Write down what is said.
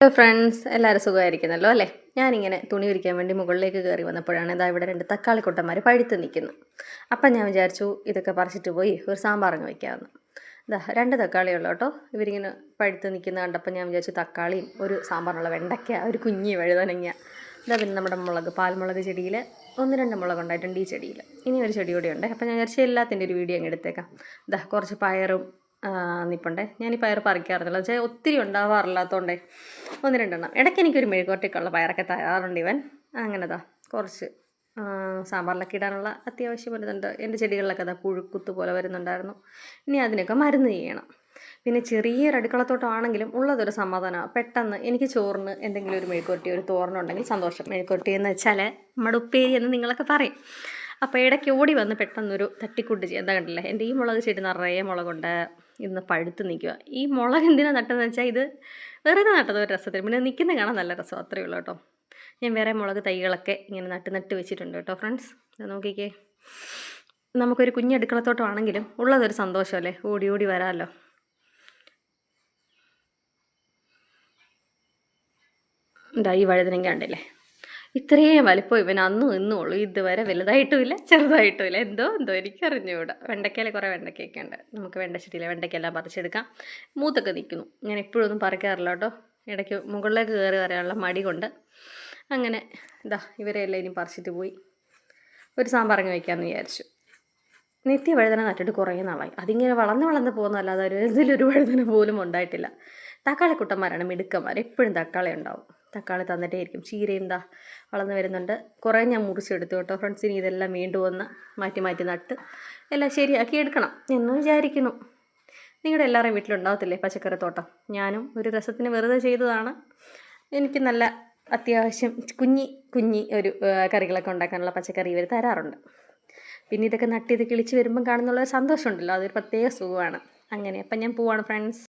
Friends എല്ലാവരും സുഖമായിരിക്കുന്നല്ലോ അല്ലേ? ഞാനിങ്ങനെ തുണി വിരിക്കാൻ വേണ്ടി മുകളിലേക്ക് കയറി വന്നപ്പോഴാണ് ഇതാ ഇവിടെ രണ്ട് തക്കാളി കൊട്ടന്മാർ പഴുത്ത് നിൽക്കുന്നു. അപ്പം ഞാൻ വിചാരിച്ചു ഇതൊക്കെ പറിച്ചിട്ട് പോയി ഒരു സാമ്പാറങ്ങ് വയ്ക്കാമെന്ന് ഇതാ രണ്ട് തക്കാളി ഉള്ളു കേട്ടോ. ഇവരിങ്ങനെ പഴുത്ത് നിൽക്കുന്ന കണ്ടപ്പോൾ ഞാൻ വിചാരിച്ചു തക്കാളിയും ഒരു സാമ്പാറിനുള്ള വെണ്ടയ്ക്ക ഒരു കുഞ്ഞി വഴുതനങ്ങ. ഇതാ പിന്നെ നമ്മുടെ മുളക് പാൽമുളക് ചെടിയിൽ ഒന്ന് രണ്ട് മുളക് ഉണ്ടായിട്ടുണ്ട് ഈ ചെടിയിൽ. ഇനി ഒരു ചെടി കൂടി ഉണ്ട്. അപ്പം ഞാൻ വിചാരിച്ചു എല്ലാത്തിന്റെ ഒരു വീഡിയോ അങ്ങ് എടുത്തേക്കാം. ഇതാ കുറച്ച് പയറും നിൽപ്പുണ്ടേ ഞാൻ ഈ പയർ പറിക്കാറില്ല. ഒത്തിരി ഉണ്ടാവാറില്ലാത്തതുകൊണ്ടേ ഒന്ന് രണ്ടെണ്ണം. ഇടയ്ക്ക് എനിക്കൊരു മെഴുകുവരട്ടിക്കുള്ള പയറൊക്കെ തരാറുണ്ട് ഇവൻ. അങ്ങനെതാ കുറച്ച്. സാമ്പാറിലൊക്കെ ഇടാനുള്ള അത്യാവശ്യം വരുന്നുണ്ട് എന്റെ ചെടികളിലൊക്കെ അതാ പുഴുക്കുത്ത് പോലെ വരുന്നുണ്ടായിരുന്നു. ഇനി അതിനൊക്കെ മരുന്ന് ചെയ്യണം. പിന്നെ ചെറിയൊരു അടുക്കളത്തോട്ടമാണെങ്കിലും ഉള്ളതൊരു സമാധാനമാണ് പെട്ടെന്ന് എനിക്ക് ചോറിന് എന്തെങ്കിലും ഒരു മെഴുക്കുവരട്ടി ഒരു തോരനുണ്ടെങ്കിൽ സന്തോഷം. മെഴുക്കുവരട്ടി എന്ന് വെച്ചാൽ നമ്മുടെ ഉപ്പേരി എന്ന് നിങ്ങളൊക്കെ പറയും. അപ്പോൾ ഇടയ്ക്ക് ഓടി വന്ന് പെട്ടെന്നൊരു തട്ടിക്കൂട്ട് ചെയ്യുക എന്താ കണ്ടില്ലേ? എന്റെ ഈ മുളക് ചെടി നിറയെ മുളകുണ്ട്. ഇന്ന് പഴുത്ത് നിൽക്കുക ഈ മുളക് എന്തിനാണ് നട്ടതെന്ന് വെച്ചാൽ ഇത് വെറുതെ നട്ടത് ഒരു രസത്തിൽ പിന്നെ നിൽക്കുന്ന കാണാൻ നല്ല രസം അത്രയേ ഉള്ളൂ കേട്ടോ. ഞാൻ വേറെ മുളക് തൈകളൊക്കെ ഇങ്ങനെ നട്ട് നട്ട് വെച്ചിട്ടുണ്ട് കേട്ടോ ഫ്രണ്ട്സ് നോക്കിക്കേ. നമുക്കൊരു കുഞ്ഞടുക്കളത്തോട്ടമാണെങ്കിലും ഉള്ളതൊരു സന്തോഷമല്ലേ? ഓടി ഓടി വരാമല്ലോ. ഈ വഴുതനങ്ങ കണ്ടില്ലേ? ഇത്രയും വലിപ്പം ഇവൻ അന്നും ഇന്നും ഉള്ളൂ ഇതുവരെ വലുതായിട്ടുമില്ല ചെറുതായിട്ടുമില്ല. എന്തോ എന്തോ എനിക്കറിഞ്ഞുകൂടാ. വെണ്ടയ്ക്കയിൽ കുറേ വെണ്ടയ്ക്കൊക്കെ ഉണ്ട്. നമുക്ക് വെണ്ടച്ചട്ടിയിലെ വെണ്ടയ്ക്കെല്ലാം പറിച്ചെടുക്കാം. മൂത്തൊക്കെ നിൽക്കുന്നു. ഞാൻ എപ്പോഴും ഒന്നും പറിക്കാറില്ല കേട്ടോ. ഇടയ്ക്ക് മുകളിലേക്ക് കയറി വരാനുള്ള മടി കൊണ്ട് അങ്ങനെ ഇതാ ഇവരെല്ലാം ഇനി പറിച്ചിട്ട് പോയി. ഒരു സാമ്പാറങ്ങ് വയ്ക്കാമെന്ന് വിചാരിച്ചു. നിത്യ വഴുതന നട്ടിട്ട് കുറേ നാളായി. അതിങ്ങനെ വളർന്ന് വളർന്ന് പോകുന്നതല്ലാതെ ഒരു ഇതിലൊരു വഴുതന പോലും ഉണ്ടായിട്ടില്ല. തക്കാളി കുട്ടന്മാരാണ് മിടുക്കന്മാർ. എപ്പോഴും തക്കാളി ഉണ്ടാവും. തക്കാളി തന്നിട്ടേ ആയിരിക്കും ചീരയും ദാ വളർന്ന് വരുന്നുണ്ട്. കുറേ ഞാൻ മുറിച്ചെടുത്തു കേട്ടോ. ഫ്രണ്ട്സ് ഇനി ഇതെല്ലാം വീണ്ടും ഒന്ന് മാറ്റി മാറ്റി നട്ട് എല്ലാം ശരിയാക്കി എടുക്കണം എന്ന് വിചാരിക്കുന്നു. നിങ്ങളുടെ എല്ലാവരും വീട്ടിലുണ്ടാവത്തില്ലേ പച്ചക്കറിത്തോട്ടം ഞാനും ഒരു രസത്തിന് വെറുതെ ചെയ്തതാണ്. എനിക്ക് നല്ല അത്യാവശ്യം കുഞ്ഞി കുഞ്ഞി ഒരു കറികളൊക്കെ ഉണ്ടാക്കാനുള്ള പച്ചക്കറി ഇവർ തരാറുണ്ട്. പിന്നെ ഇതൊക്കെ നട്ട് ഇത് കിളിച്ച് വരുമ്പം കാണുന്നുള്ള സന്തോഷമുണ്ടല്ലോ. അതൊരു പ്രത്യേക സുഖമാണ്. അങ്ങനെ അപ്പം ഞാൻ പോവാണ് ഫ്രണ്ട്സ്.